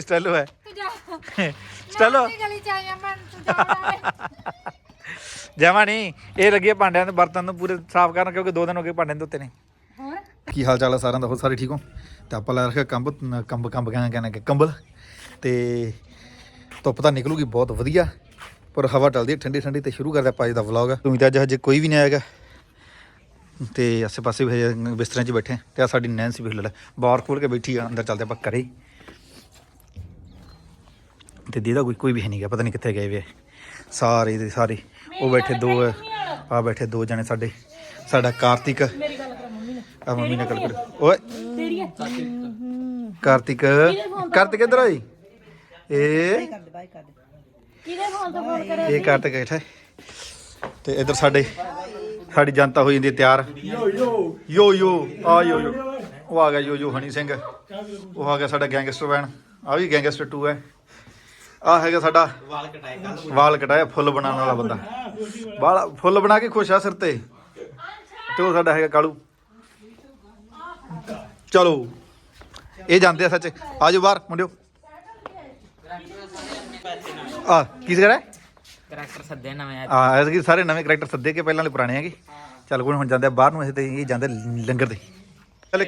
Stallone ਹੈ। ਤੂੰ ਜਾ। ਸਟੈਲੋ। ਮੈਂ ਗਲੀ ਚ ਆਇਆ ਮੈਂ ਤੂੰ ਜਾ ਜਮਾ ਨਹੀਂ ਇਹ ਲੱਗੇ ਭਾਂਡਿਆਂ ਦੇ ਬਰਤਨ ਨੂੰ ਪੂਰੇ ਸਾਫ਼ ਕਰਨ ਕਿਉਂਕਿ ਦੋ ਦਿਨ ਹੋ ਗਏ ਭਾਂਡੇ ਧੋਤੇ ਨੇ ਹੋਰ? ਕੀ ਹਾਲ ਚਾਲ ਹੈ ਸਾਰਿਆਂ ਦਾ? ਹੋਰ ਸਾਰੇ ਠੀਕ ਹੋ? ਤੇ ਆਪਾਂ ਲੈ ਰੱਖਿਆ ਕੰਬ ਕੰਬ ਕੰਬ ਕਹਿੰਦਾ ਕਹਿੰਦਾ ਕਿ ਕੰਬਲ। ਤੇ ਧੁੱਪ ਤਾਂ ਨਿਕਲੂਗੀ ਬਹੁਤ ਵਧੀਆ ਪਰ ਹਵਾ ਚੱਲਦੀ ਹੈ ਠੰਡੀ ਠੰਡੀ ਤੇ ਸ਼ੁਰੂ ਕਰਦੇ ਆਪਾਂ ਅੱਜ ਦਾ ਵਲੌਗ। ਤੁਸੀਂ ਤਾਂ ਅੱਜ ਹਜੇ ਕੋਈ ਵੀ ਨਹੀਂ ਆਏਗਾ। ਤੇ ਆਸੇ ਪਾਸੇ ਵੀ ਹਜੇ ਬਿਸਤਰਿਆਂ 'ਚ ਬੈਠੇ ਤੇ ਆ ਸਾਡੀ ਨੈਂਸੀ ਵੀ ਲੈ ਬਾਹਰ ਖੋਲ ਕੇ ਬੈਠੀ ਆ ਅੰਦਰ ਚੱਲਦੇ ਆਪਾਂ ਘਰੇ। ਤੇ ਦੀਦਾ ਕੋਈ ਕੋਈ ਵੀ ਹੈ ਨਹੀਂ ਗਿਆ ਪਤਾ ਨਹੀਂ ਕਿੱਥੇ ਗਏ ਵੇ। ਸਾਰੇ ਦੇ ਸਾਰੇ ਉਹ ਬੈਠੇ ਦੋ ਆ ਬੈਠੇ ਦੋ ਜਣੇ ਸਾਡੇ ਸਾਡਾ ਕਾਰਤਿਕ। ਮੇਰੀ ਗੱਲ ਕਰ ਮੰਮੀ ਨੇ ਆ ਮੰਮੀ ਨੇ ਗੱਲ ਕਰ। ਓਏ। ਤੇਰੀ ਹੈ ਕਾਰਤਿਕ ਕਾਰਤਿਕ ਇੱਧਰ ਆਈ ਇਹ ਕਿਹਦੇ ਫੋਨ ਤੋਂ ਫੋਨ ਕਰਿਆ ਇਹ ਕਾਰਤਿਕ ਬੈਠਾ ਹੈ। ਤੇ ਇੱਧਰ ਸਾਡੇ ਸਾਡੀ ਜਨਤਾ ਹੋਈ ਜਾਂਦੀ ਹੈ ਤਿਆਰ। ਯੋ ਯੋ ਯੋ ਆ ਯੋ ਯੋ। ਉਹ ਆ ਗਿਆ ਯੋ ਯੋ ਹਣੀ ਸਿੰਘ। ਉਹ ਆ ਗਿਆ ਸਾਡਾ ਗੈਂਗਸਟਰ ਬੈਣ ਆ ਵੀ ਗੈਂਗਸਟਰ 2 ਹੈ। ਆ ਹੈਗਾ ਸਾਡਾ ਵਾਲ ਕਟਾਇਆ ਵਾਲ ਕਟਾਇਆ ਫੁੱਲ ਬਣਾਉਣ ਵਾਲਾ ਬੰਦਾ। ਵਾਲ ਫੁੱਲ ਬਣਾ ਕੇ ਖੁਸ਼ ਆ ਸਿਰ ਤੇ। ਤੇ ਉਹ ਸਾਡਾ ਹੈਗਾ ਕਾਲੂ। ਚਲੋ ਇਹ ਜਾਂਦੇ ਆ ਸੱਚ। ਆਜੋ ਬਾਹਰ ਮੁੰਡਿਓ। ਆ ਕੀ ਕਰਾ ਕਰੈਕਟਰ ਸੱਦੇ ਨਵੇਂ ਆ ਸਾਰੇ ਨਵੇਂ ਕਰੈਕਟਰ ਸੱਦੇ ਕੇ ਪਹਿਲਾਂ ਵਾਲੇ ਪੁਰਾਣੇ ਹੈਗੇ। ਚੱਲ ਕੋਈ ਹੁਣ ਜਾਂਦੇ ਆ ਬਾਹਰ ਨੂੰ ਤੇ ਇਹ ਜਾਂਦੇ ਲੰਗਰ ਤੇ ਚੱਲ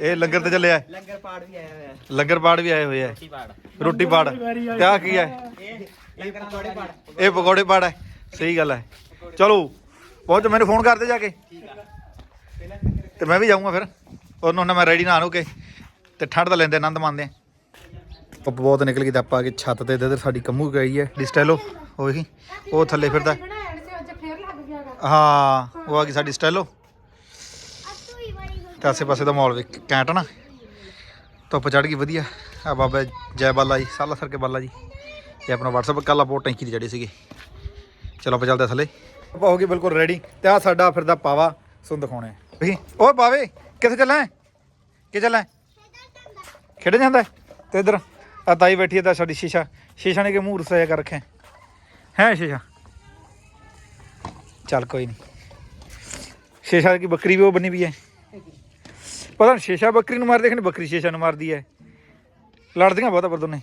ਇਹ ਲੰਗਰ ਤੇ ਚੱਲਿਆ। ਲੰਗਰ ਪਾੜ ਵੀ ਆਇਆ ਹੋਇਆ। ਲੰਗਰ ਪਾੜ ਵੀ ਆਏ ਹੋਏ ਆ। ਕੀ ਪਾੜ। ਰੋਟੀ ਪਾੜ। ਤੇ ਆ ਕੀ ਹੈ ਇਹ ਲੰਗਰ ਪਾੜੇ ਪਾੜ। ਇਹ ਪਕੌੜੇ ਪਾੜ ਹੈ ਸਹੀ ਗੱਲ ਹੈ ਚਲੋ ਪਹੁੰਚ ਮੈਨੂੰ ਫੋਨ ਕਰਦੇ ਜਾ ਕੇ। ਤੇ ਮੈਂ ਵੀ ਜਾਊਂਗਾ ਫਿਰ। ਉਹਨੂੰ ਹੁਣ ਮੈਂ ਰੈਡੀ ਨਾ ਹੋ ਕੇ ਤੇ ਠੰਡ ਦਾ ਲੈਂਦੇ ਆਨੰਦ ਮਾਣਦੇ ਆ। ਧੁੱਪ ਬਹੁਤ ਨਿਕਲ ਗਈ ਤਾਂ ਆਪਾਂ ਆ ਕੇ ਛੱਤ ਤੇ ਇੱਧਰ ਸਾਡੀ ਕੰਮੂ ਗਈ ਹੈ ਡਿਸਟੈਲੋ ਉਹੀ ਉਹ ਥੱਲੇ ਫਿਰਦਾ। ਬਣਾਇਆ ਸੀ ਅੱਜ ਫੇਰ ਲੱਗ ਗਿਆ ਗਾ। ਹਾਂ ਉਹ ਆ ਗਈ ਸਾਡੀ ਸਟੈਲੋ। ਤੇ ਆਸੇ ਪਾਸੇ ਦਾ ਮਾਹੌਲ ਵੀ ਕੈਂਟ ਨਾ। ਧੁੱਪ ਚੜ ਗਈ ਵਧੀਆ। ਆ ਬਾਬਾ ਜੈ ਬਾਲਾ ਜੀ ਸਾਲਾ ਸਰ ਕੇ ਬਾਲਾ ਜੀ। ਇਹ ਆਪਣਾ WhatsApp ਕੱਲ ਬਹੁਤ ਟੈਂਕੀ ਦੀ ਜੜੇ ਸੀਗੇ। ਚਲੋ ਆਪਾਂ ਚੱਲਦੇ ਥੱਲੇ। ਆਪਾਂ ਹੋ ਗਏ ਬਿਲਕੁਲ ਰੈਡੀ ਤੇ ਆ ਸਾਡਾ ਫਿਰਦਾ ਪਾਵਾ ਸੁਣ ਦਿਖਾਉਣੇ ਵੀ ਓਏ ਪਾਵੇ ਕਿੱਥੇ ਚੱਲਾਂ ਕਿ ਚੱਲਾਂ ਖੇਡਣ ਜਾਂਦਾ? ਤੇ ਇਧਰ ਆ ਤਾਈ ਬੈਠੀ ਹੈ ਤਾਂ ਸਾਡੀ ਸ਼ੀਸ਼ਾ। ਸ਼ੀਸ਼ਾ ਨੇ ਕਿ ਮੂੰਹ ਰਸਾਇਆ ਕਰ ਰੱਖਿਆ। ਹੈ ਸ਼ੀਸ਼ਾ? ਚੱਲ ਕੋਈ ਨਹੀਂ ਸ਼ੀਸ਼ਾ ਕੀ ਬੱਕਰੀ ਵੀ ਉਹ ਬਣੀ ਵੀ ਹੈ ਪਤਾ ਨਹੀਂ ਸ਼ੀਸ਼ਾ ਬੱਕਰੀ ਨੂੰ ਮਾਰ ਦੇਖਣ ਬੱਕਰੀ ਸ਼ੀਸ਼ਾ ਨੂੰ ਮਾਰਦੀ ਹੈ ਲੜਦੀਆਂ ਬਹੁਤ ਪਰ ਦੋਨੇ।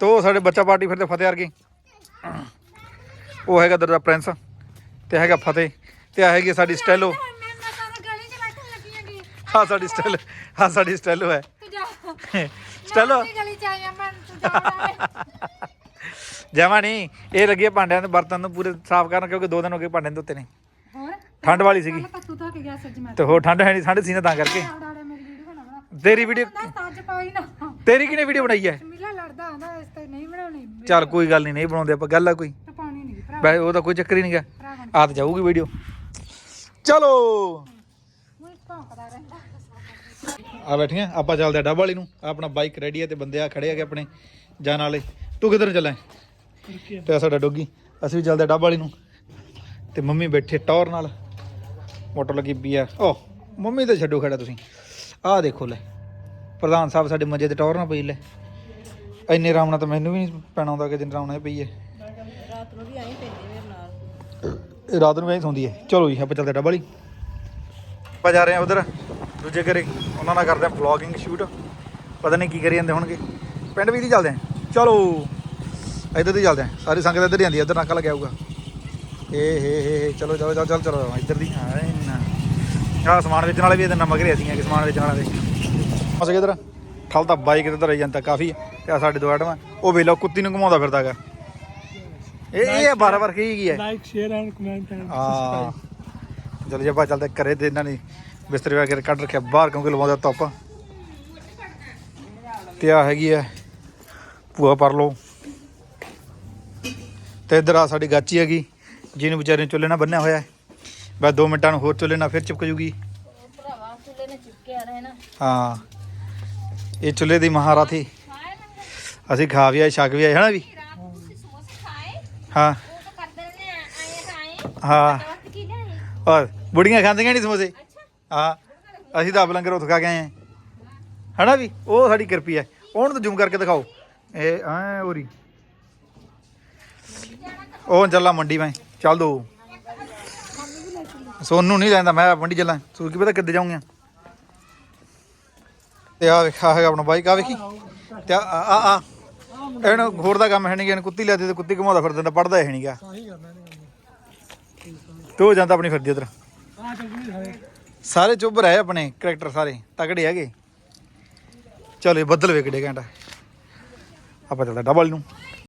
ਤੋ ਸਾਡੇ ਬੱਚਾ ਪਾਰਟੀ ਫਿਰਦੇ ਫਤਿਹ ਵਰਗੇ। ਉਹ ਹੈਗਾ ਦਰ ਦਾ ਪ੍ਰਿੰਸ ਤੇ ਹੈਗਾ ਫਤਿਹ ਤੇ ਆ ਹੈਗੀ ਸਾਡੀ ਸਟੈਲੋ। ਤਾਂ ਹਾਂ ਸਾਡੀ ਸਟੈਲ ਹਾਂ ਸਾਡੀ ਸਟੈਲੋ ਹੈ ਤੂੰ ਸਟੈਲੋ। ਤੂੰ ਜਮਾ ਨਹੀਂ ਇਹ ਲੱਗੇ ਭਾਂਡਿਆਂ ਦੇ ਬਰਤਨ ਨੂੰ ਪੂਰੇ ਸਾਫ਼ ਕਰਨ ਕਿਉਂਕਿ ਦੋ ਦਿਨ ਹੋ ਗਏ ਭਾਂਡੇ ਧੋਤੇ ਨੇ। ਠੰਡ ਵਾਲੀ ਸੀਗੀ। ਤਾਂ ਤੂੰ ਥੱਕ ਗਿਆ ਸੱਜ ਮੈਂ। ਤੇ ਹੋਰ ਠੰਡ ਹੈ ਨਹੀਂ ਠੰਡ ਸੀ ਨਾ ਤਾਂ ਕਰਕੇ। ਆੜਾ ਮੇਰੀ ਵੀਡੀਓ ਬਣਾ ਬਣਾ। ਤੇਰੀ ਵੀਡੀਓ ਪਾਈ ਨਾ। ਤੇਰੀ ਕਿਨੇ ਵੀਡੀਓ ਬਣਾਈ ਹੈ? ਮਿਲਾ ਲੜਦਾ ਆਂਦਾ ਇਸ ਤੇ ਨਹੀਂ ਬਣਾਉਣੀ। ਚੱਲ ਕੋਈ ਗੱਲ ਨਹੀਂ ਨਹੀਂ ਬਣਾਉਂਦੇ ਆਪਾਂ ਗੱਲ ਆ ਕੋਈ। ਤੇ ਪਾਣੀ ਨਹੀਂ ਭਰਾ। ਬੈ ਉਹ ਤਾਂ ਕੋਈ ਚੱਕਰ ਹੀ ਨਹੀਂ ਗਾ। ਆ ਤਾਂ ਜਾਊਗੀ ਵੀਡੀਓ ਚਲੋ। ਮੈਂ ਭੌਂਕਦਾ ਰਹਿੰਦਾ। ਆ ਬੈਠੀਆਂ ਆਪਾਂ ਚੱਲਦੇ ਆ ਡੱਬ ਵਾਲੀ ਨੂੰ। ਆਹ ਆਪਣਾ ਬਾਈਕ ਰੈਡੀ ਹੈ ਤੇ ਬੰਦੇ ਆ ਖੜੇ ਹੈਗੇ ਆਪਣੇ ਜਾਣ ਵਾਲੇ। ਤੂੰ ਕਿੱਧਰ ਚੱਲਾਂ? ਤੇ ਆਹ ਸਾਡਾ ਡੋਗੀ। ਅਸੀਂ ਵੀ ਚੱਲਦੇ ਆ ਡੱਬ ਵਾਲੀ ਨੂੰ। ਤੇ ਮੰਮੀ ਬੈਠੇ ਟੌਰ ਨਾਲ। ਮੋਟਰ ਲੱਗੀ ਪਈ ਆ। ਓ ਮੰਮੀ ਤਾਂ ਛੱਡੋ ਖੜਾ ਤੁਸੀਂ। ਆਹ ਦੇਖੋ ਲੈ ਪ੍ਰਧਾਨ ਸਾਹਿਬ ਸਾਡੇ ਮੰਜੇ ਤੇ ਟੌਰ ਨਾਲ ਪਈ ਲੈ। ਇੰਨੇ ਆਰਾਮ ਨਾਲ ਤਾਂ ਮੈਨੂੰ ਵੀ ਨਹੀਂ ਪੈਣਾ ਹੁੰਦਾ ਕਿ ਜਿੰਨ ਆਰਾਮ ਨਾਲ ਪਈ ਹੈ ਰਾਤ ਨੂੰ ਵੀ ਆਈ ਪੈਂਦੀ ਮੇਰੇ ਨਾਲ। ਇਹ ਰਾਤ ਨੂੰ ਐਂ ਸੌਂਦੀ ਹੈ। ਚਲੋ ਜੀ ਆਪਾਂ ਚੱਲਦੇ ਡੱਬ ਵਾਲੀ। ਆਪਾਂ ਜਾ ਰਹੇ ਹਾਂ ਉਧਰ ਦੂਜੇ ਘਰੇ। ਉਹਨਾਂ ਨਾਲ ਕਰਦੇ ਆ ਵਲੌਗਿੰਗ ਸ਼ੂਟ ਪਤਾ ਨਹੀਂ ਕੀ ਕਰੀ ਜਾਂਦੇ ਹੋਣਗੇ। ਪਿੰਡ ਵੀ ਦੀ ਚੱਲਦੇ ਆ ਚਲੋ ਇੱਧਰ ਦੀ ਚੱਲਦੇ ਆ ਸਾਰੀ ਸੰਗਤ ਇੱਧਰ ਹੀ ਆਂਦੀ ਇੱਧਰ ਨਾਕਾ ਲੱਗਿਆ ਹੋਊਗਾ। ਏ ਹੇ ਹੇ ਹੇ, ਚਲੋ ਚਲੋ ਚਲੋ ਚਲੋ ਚਲੋ ਇੱਧਰ ਦੀ ਆ ਸਮਾਨ ਵੇਚਣ ਵਾਲੇ ਵੀ ਇਹਦੇ ਨਾਲ ਮਗਰੇ ਅਸੀਂ ਆ ਕਿ ਸਮਾਨ ਵੇਚਣ ਵਾਲੇ। ਅਸਾਂ ਕਿਧਰ ਠਲ ਤਾਂ ਬਾਈਕ ਤੇ ਧਰੇ ਜਾਂਦਾ ਕਾਫੀ ਤੇ ਆ ਸਾਡੇ ਦੋ ਆਟਮਾਂ ਉਹ ਵੇਲੋ ਕੁੱਤੀ ਨੂੰ ਘੁਮਾਉਂਦਾ ਫਿਰਦਾਗਾ ਇਹ ਇਹ ਬਾਰ ਬਾਰ ਕੀ ਕੀ ਹੈ। Like share and comment and ਹਾਂ। ਚਲੋ ਜੀ ਆਪਾਂ ਚੱਲਦੇ ਕਰੇ ਤੇ ਇਹਨਾਂ ਨੇ ਬਿਸਤਰੇ ਵਗੈਰਾ ਕੱਢ ਰੱਖਿਆ ਬਾਹਰ ਕਿਉਂਕਿ ਲਵਾਉਂਦਾ ਧੁੱਪ। ਤੇ ਆ ਹੈਗੀ ਹੈ ਭੂਆ ਪਰ ਲੋ ਤੇ ਇਧਰ ਆ ਸਾਡੀ ਗਾਚੀ ਹੈਗੀ। ਜਿਹਨੂੰ ਵਿਚਾਰੇ ਨੂੰ ਚੁੱਲ੍ਹੇ ਨਾਲ ਬੰਨਿਆ ਹੋਇਆ ਹੈ। ਬਸ 2 ਮਿੰਟਾਂ ਨੂੰ ਹੋਰ ਚੁੱਲ੍ਹੇ ਨਾਲ ਫਿਰ ਚਿਪਕ ਜੂਗੀ ਭਰਾਵਾ ਚੁੱਲੇ ਨੇ ਚਿਪਕਿਆ ਰਹੇ ਹਾਂ, ਇਹ ਚੁੱਲ੍ਹੇ ਦੀ ਮਹਾਰਾਥੀ। ਅਸੀਂ ਖਾ ਵੀ ਆਏ, ਛਕ ਵੀ ਆਏ, ਹਨਾ ਵੀ? ਹਾਂ। ਹਾਂ। ਔਰ ਬੁੜੀਆਂ ਖਾਂਦੀਆਂ ਨਹੀਂ ਸਮੋਸੇ? ਹਾਂ, ਅਸੀਂ ਤਾਂ ਆਪ ਲੰਗਰ ਉੱਥ ਖਾ ਕੇ ਆਏ ਹਾਂ। ਹਨਾ ਵੀ? ਉਹ ਸਾਡੀ ਕਿਰਪੀ ਹੈ। ਉਹਨੂੰ ਤਾਂ ਜ਼ੂਮ ਕਰਕੇ ਦਿਖਾਓ। ਇਹ, ਐ ਹੋਰੀ ਉਹ ਚੱਲਾ ਮੰਡੀ ਮੈਂ। ਚੱਲ ਦੋ। ਸੋਨੂੰ ਨਹੀਂ ਲੈਂਦਾ, ਮੈਂ ਮੰਡੀ ਚੱਲਾਂ। ਸੂ ਪਤਾ ਕਿੱਦੇ ਜਾਉਂਗੇ ਤੇ ਆ ਵੇਖਾ ਹੈਗਾ ਆਪਣਾ ਬਾਈਕ ਆ ਵੇਖੀ? ਤੇ ਆ ਆ ਆ ਇਹਨੂੰ ਹੋਰ ਦਾ ਕੰਮ ਹੈ ਨਹੀਂ ਕਿ ਇਹਨੂੰ ਕੁੱਤੀ ਲਿਆਦੀ ਤੇ ਕੁੱਤੀ ਘਮਾਉਂਦਾ ਫਿਰ ਦਿੰਦਾ ਪੜਦਾ ਹੈ ਨਹੀਂਗਾ ਤੂੰ ਜਾਂਦਾ ਆਪਣੀ ਫਿਰਦੀ ਉਧਰ। ਸਾਰੇ ਚੁੱਭ ਰਹੇ ਆਪਣੇ ਕਰੈਕਟਰ ਸਾਰੇ ਤਗੜੇ ਹੈਗੇ। ਚਲੋ ਇਹ ਬੱਦਲ ਵੇਖੜੇ ਘੰਟਾ। ਆਪਾਂ ਚੱਲਦਾ ਡਬਲ ਨੂੰ।